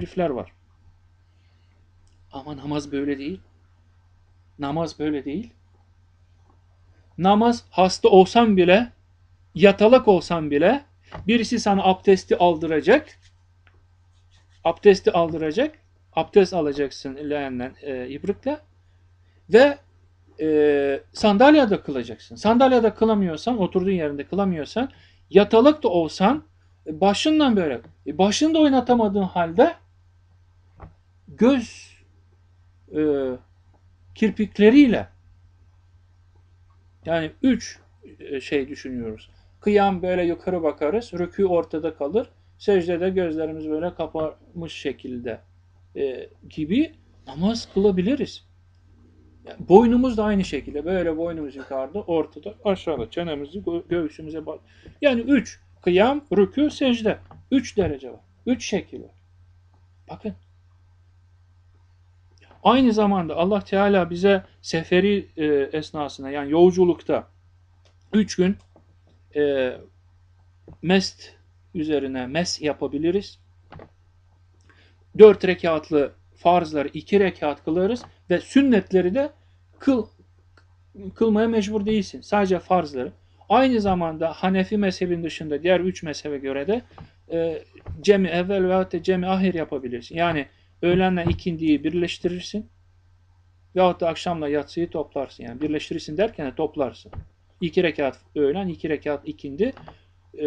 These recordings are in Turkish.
herifler var. Ama namaz böyle değil. Namaz böyle değil. Namaz hasta olsan bile, yatalak olsan bile birisi sana abdesti aldıracak. Abdesti aldıracak. Abdest alacaksın leğenden e, ibrikle ve e, sandalyede kılacaksın. Sandalyede kılamıyorsan, oturduğun yerinde kılamıyorsan, yatalık da olsan başından böyle, e, başını da oynatamadığın halde göz e, kirpikleriyle yani üç e, şey düşünüyoruz. Kıyam böyle yukarı bakarız, rükû ortada kalır, secdede gözlerimiz böyle kapamış şekilde e, gibi namaz kılabiliriz. Yani boynumuz da aynı şekilde böyle boynumuz yukarıda, ortada, aşağıda çenemizi gö- göğsümüze bak. Yani üç kıyam, rükû, secde. Üç derece var. Üç şekil var. Bakın. Aynı zamanda Allah Teala bize seferi e, esnasında yani yolculukta üç gün e, mest üzerine mes yapabiliriz. Dört rekatlı farzları iki rekat kılarız ve sünnetleri de kıl, kılmaya mecbur değilsin. Sadece farzları. Aynı zamanda Hanefi mezhebin dışında diğer üç mezhebe göre de e, cemi evvel veyahut da cemi ahir yapabilirsin. Yani öğlenle ikindiyi birleştirirsin veyahut da akşamla yatsıyı toplarsın. Yani birleştirirsin derken de toplarsın. İki rekat öğlen, iki rekat ikindi. E,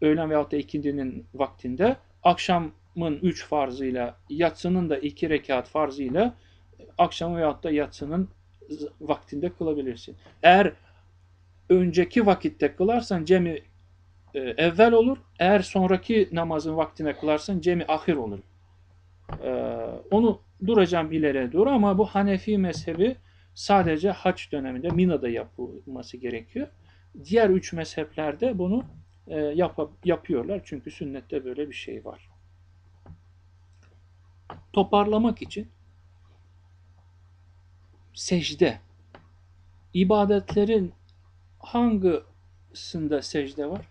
öğlen veyahut da ikindinin vaktinde akşamın üç farzıyla yatsının da iki rekat farzıyla akşam veyahut da yatsının vaktinde kılabilirsin. Eğer önceki vakitte kılarsan cemi e, evvel olur. Eğer sonraki namazın vaktine kılarsan cemi ahir olur. E, onu duracağım ileriye doğru ama bu Hanefi mezhebi sadece haç döneminde Mina'da yapılması gerekiyor. Diğer üç mezheplerde bunu e, yap yapıyorlar. Çünkü sünnette böyle bir şey var. Toparlamak için secde ibadetlerin hangisinde secde var?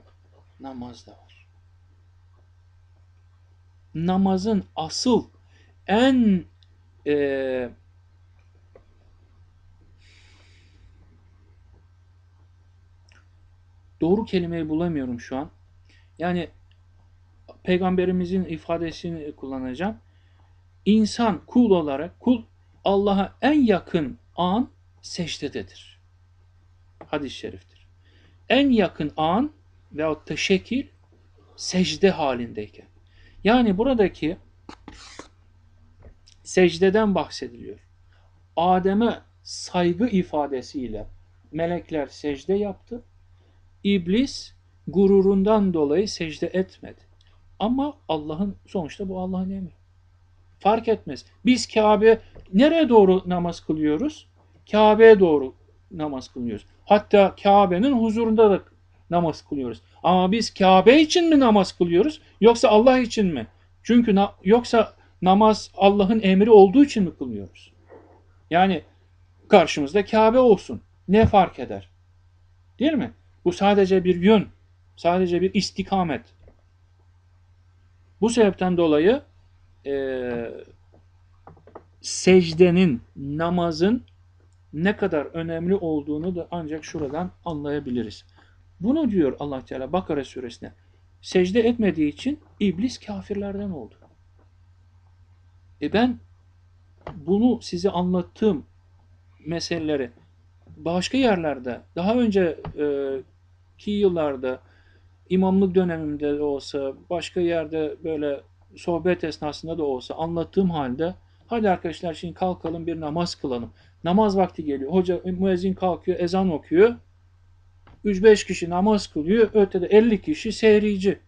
Namazda var. Namazın asıl en e, doğru kelimeyi bulamıyorum şu an. Yani peygamberimizin ifadesini kullanacağım. İnsan kul olarak kul Allah'a en yakın an secdededir. Hadis-i şeriftir. En yakın an veyahut da şekil secde halindeyken. Yani buradaki secdeden bahsediliyor. Adem'e saygı ifadesiyle melekler secde yaptı. İblis gururundan dolayı secde etmedi. Ama Allah'ın sonuçta bu Allah'ın emri. Fark etmez. Biz Kabe nereye doğru namaz kılıyoruz? Kabe'ye doğru namaz kılıyoruz. Hatta Kabe'nin huzurunda da namaz kılıyoruz. Ama biz Kabe için mi namaz kılıyoruz yoksa Allah için mi? Çünkü na yoksa namaz Allah'ın emri olduğu için mi kılıyoruz? Yani karşımızda Kabe olsun. Ne fark eder? Değil mi? Bu sadece bir yön. Sadece bir istikamet. Bu sebepten dolayı e, secdenin, namazın ne kadar önemli olduğunu da ancak şuradan anlayabiliriz. Bunu diyor allah Teala Bakara suresine. Secde etmediği için iblis kafirlerden oldu. E ben bunu size anlattığım meseleleri başka yerlerde daha önce e, ki yıllarda imamlık dönemimde de olsa başka yerde böyle sohbet esnasında da olsa anlattığım halde hadi arkadaşlar şimdi kalkalım bir namaz kılalım. Namaz vakti geliyor. Hoca müezzin kalkıyor ezan okuyor. 3-5 kişi namaz kılıyor. Ötede 50 kişi seyirci.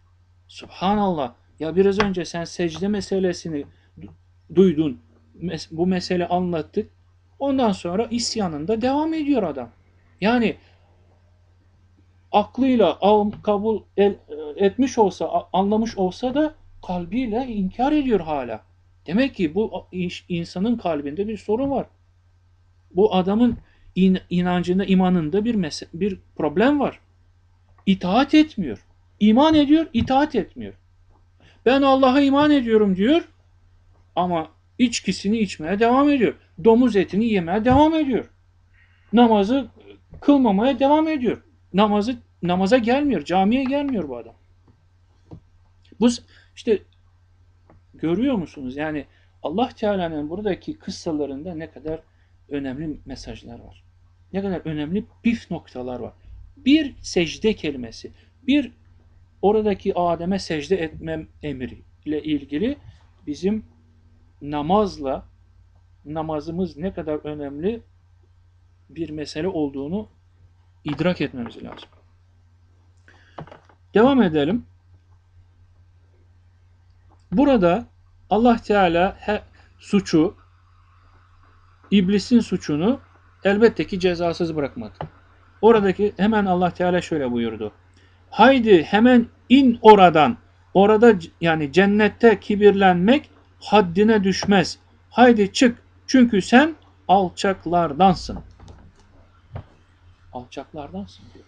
Subhanallah. Ya biraz önce sen secde meselesini duydun. Bu mesele anlattık. Ondan sonra isyanında devam ediyor adam. Yani aklıyla kabul etmiş olsa, anlamış olsa da kalbiyle inkar ediyor hala. Demek ki bu insanın kalbinde bir sorun var. Bu adamın in, inancında, imanında bir bir problem var. İtaat etmiyor. İman ediyor, itaat etmiyor. Ben Allah'a iman ediyorum diyor ama içkisini içmeye devam ediyor. Domuz etini yemeye devam ediyor. Namazı kılmamaya devam ediyor. Namazı namaza gelmiyor, camiye gelmiyor bu adam. Bu işte görüyor musunuz? Yani Allah Teala'nın buradaki kıssalarında ne kadar önemli mesajlar var. Ne kadar önemli pif noktalar var. Bir secde kelimesi, bir oradaki Adem'e secde etmem emri ile ilgili bizim namazla namazımız ne kadar önemli bir mesele olduğunu idrak etmemiz lazım. Devam edelim. Burada Allah Teala he, suçu, iblisin suçunu elbette ki cezasız bırakmadı. Oradaki hemen Allah Teala şöyle buyurdu. Haydi hemen in oradan. Orada yani cennette kibirlenmek haddine düşmez. Haydi çık çünkü sen alçaklardansın. Alçaklardansın diyor.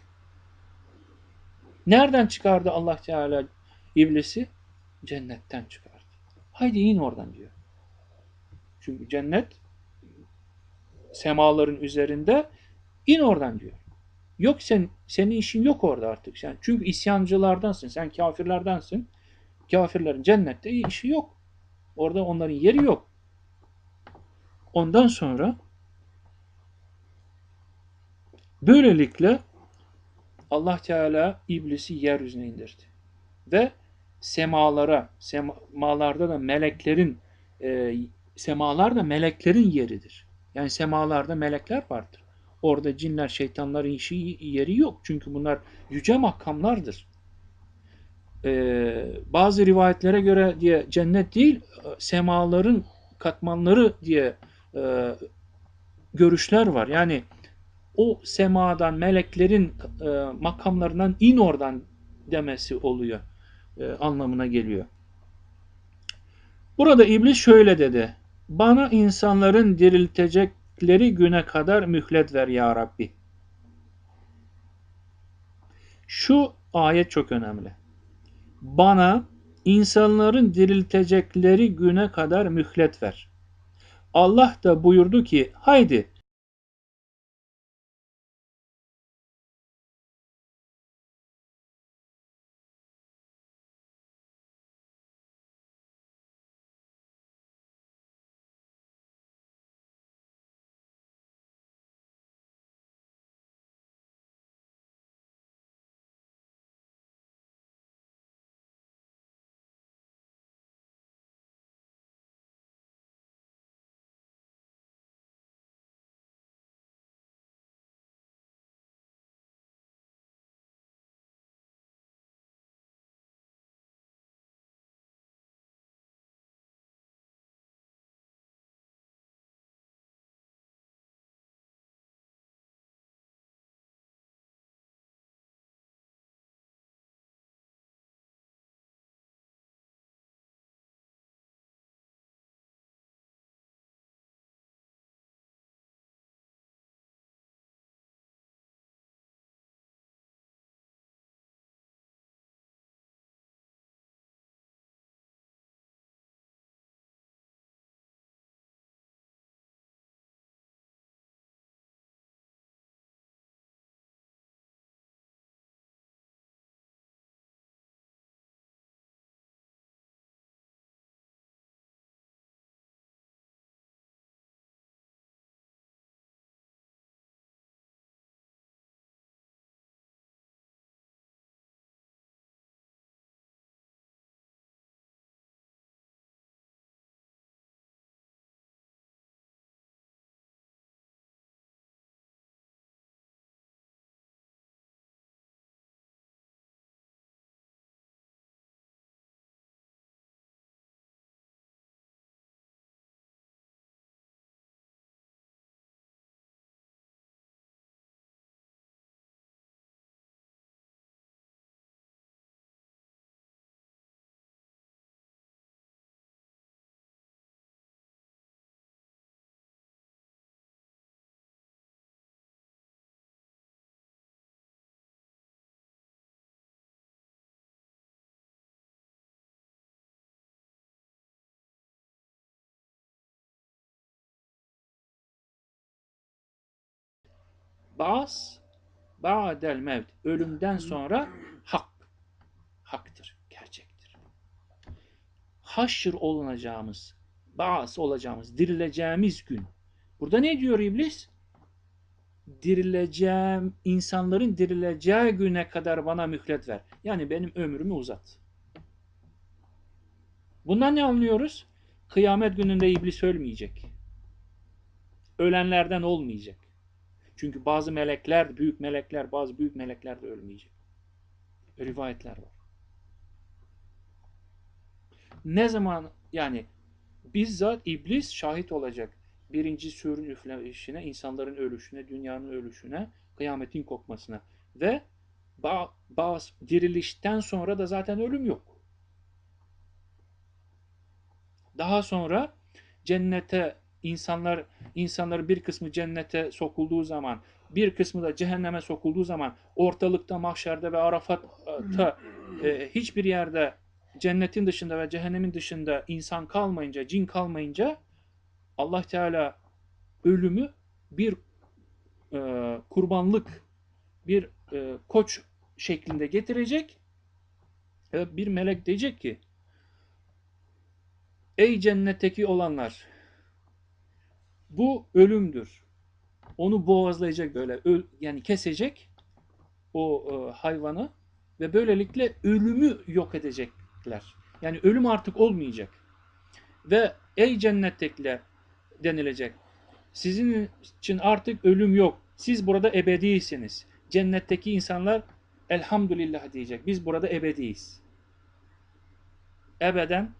Nereden çıkardı Allah Teala iblisi? Cennetten çıkardı. Haydi in oradan diyor. Çünkü cennet semaların üzerinde in oradan diyor. Yok sen senin işin yok orada artık. Sen çünkü isyancılardansın. Sen kafirlerdensin. Kafirlerin cennette işi yok. Orada onların yeri yok. Ondan sonra böylelikle Allah Teala iblisi yeryüzüne indirdi. Ve semalara, semalarda da meleklerin e, semalar da meleklerin yeridir. Yani semalarda melekler vardır. Orada cinler, şeytanların işi yeri yok. Çünkü bunlar yüce makamlardır. Ee, bazı rivayetlere göre diye cennet değil, semaların katmanları diye e, görüşler var. Yani o semadan, meleklerin e, makamlarından in oradan demesi oluyor. E, anlamına geliyor. Burada iblis şöyle dedi. Bana insanların diriltecekleri güne kadar mühlet ver ya Rabbi. Şu ayet çok önemli. Bana insanların diriltecekleri güne kadar mühlet ver. Allah da buyurdu ki haydi Bas ba'del mevt. Ölümden sonra hak. Haktır, gerçektir. Haşr olunacağımız, bas olacağımız, dirileceğimiz gün. Burada ne diyor iblis? Dirileceğim, insanların dirileceği güne kadar bana mühlet ver. Yani benim ömrümü uzat. Bundan ne anlıyoruz? Kıyamet gününde iblis ölmeyecek. Ölenlerden olmayacak. Çünkü bazı melekler, büyük melekler, bazı büyük melekler de ölmeyecek. Rivayetler var. Ne zaman yani bizzat iblis şahit olacak. Birinci sürün üfleyişine, insanların ölüşüne, dünyanın ölüşüne, kıyametin kopmasına. Ve ba bazı dirilişten sonra da zaten ölüm yok. Daha sonra cennete insanlar insanların bir kısmı cennete sokulduğu zaman, bir kısmı da cehenneme sokulduğu zaman ortalıkta, mahşerde ve Arafat'ta e, hiçbir yerde cennetin dışında ve cehennemin dışında insan kalmayınca, cin kalmayınca Allah Teala ölümü bir e, kurbanlık, bir e, koç şeklinde getirecek. ve bir melek diyecek ki Ey cennetteki olanlar bu ölümdür. Onu boğazlayacak böyle yani kesecek o e, hayvanı ve böylelikle ölümü yok edecekler. Yani ölüm artık olmayacak. Ve ey cennettekiler denilecek. Sizin için artık ölüm yok. Siz burada ebedisiniz. Cennetteki insanlar elhamdülillah diyecek. Biz burada ebediyiz. Ebeden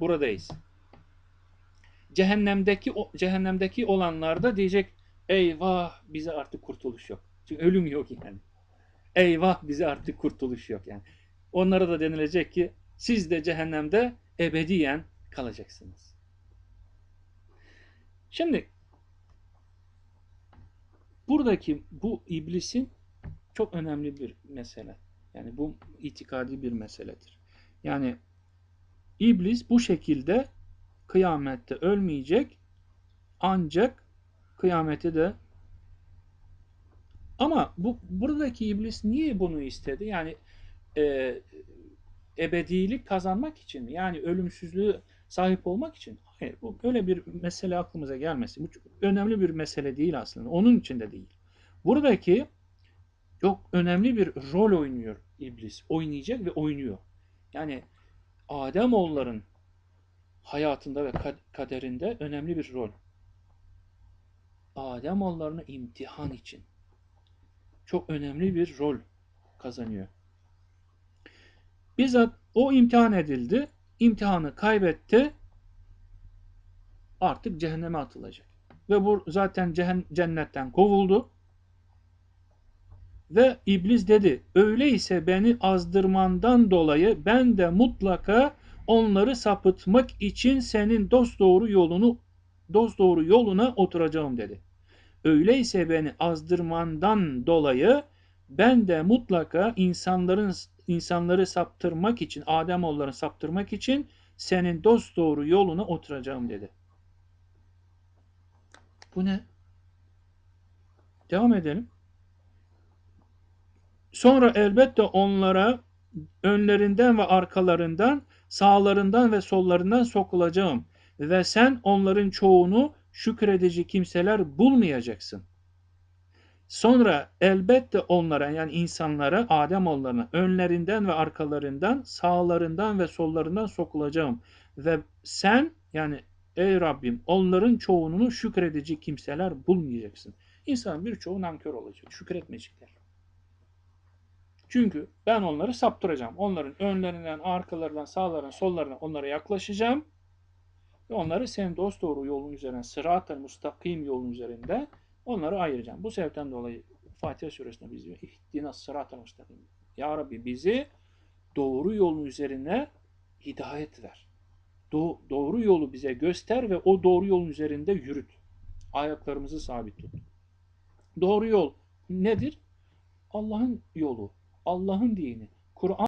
buradayız. Cehennemdeki cehennemdeki olanlar da diyecek eyvah bize artık kurtuluş yok. Çünkü ölüm yok yani. Eyvah bize artık kurtuluş yok yani. Onlara da denilecek ki siz de cehennemde ebediyen kalacaksınız. Şimdi buradaki bu iblisin çok önemli bir mesele. Yani bu itikadi bir meseledir. Yani iblis bu şekilde kıyamette ölmeyecek ancak kıyameti de ama bu buradaki iblis niye bunu istedi? Yani e, ebedilik kazanmak için mi? Yani ölümsüzlüğü sahip olmak için. Hayır, bu öyle bir mesele aklımıza gelmesi. Bu çok önemli bir mesele değil aslında. Onun için de değil. Buradaki çok önemli bir rol oynuyor iblis. Oynayacak ve oynuyor. Yani Ademoğulların hayatında ve kaderinde önemli bir rol. Ademoğullarını imtihan için çok önemli bir rol kazanıyor. Bizzat o imtihan edildi, imtihanı kaybetti, artık cehenneme atılacak. Ve bu zaten cennetten kovuldu. Ve iblis dedi, öyleyse beni azdırmandan dolayı ben de mutlaka onları sapıtmak için senin dosdoğru yolunu dosdoğru yoluna oturacağım dedi. Öyleyse beni azdırmandan dolayı ben de mutlaka insanların insanları saptırmak için, Ademoğullarını saptırmak için senin dosdoğru yoluna oturacağım dedi. Bu ne? Devam edelim. Sonra elbette onlara önlerinden ve arkalarından, sağlarından ve sollarından sokulacağım ve sen onların çoğunu şükredici kimseler bulmayacaksın. Sonra elbette onlara yani insanlara, Adem onlarına önlerinden ve arkalarından, sağlarından ve sollarından sokulacağım. Ve sen yani ey Rabbim onların çoğununu şükredici kimseler bulmayacaksın. İnsanın birçoğu nankör olacak, şükretmeyecekler. Çünkü ben onları saptıracağım. Onların önlerinden, arkalarından, sağlarından, sollarından onlara yaklaşacağım. Ve onları senin dost doğru yolun üzerine, sırat-ı mustakim yolun üzerinde onları ayıracağım. Bu sebepten dolayı Fatiha suresinde biz diyor, İhdina sırat-ı mustakim. Ya Rabbi bizi doğru yolun üzerine hidayet ver. Do doğru yolu bize göster ve o doğru yolun üzerinde yürüt. Ayaklarımızı sabit tut. Doğru yol nedir? Allah'ın yolu, Allah'ın dini. Kur'an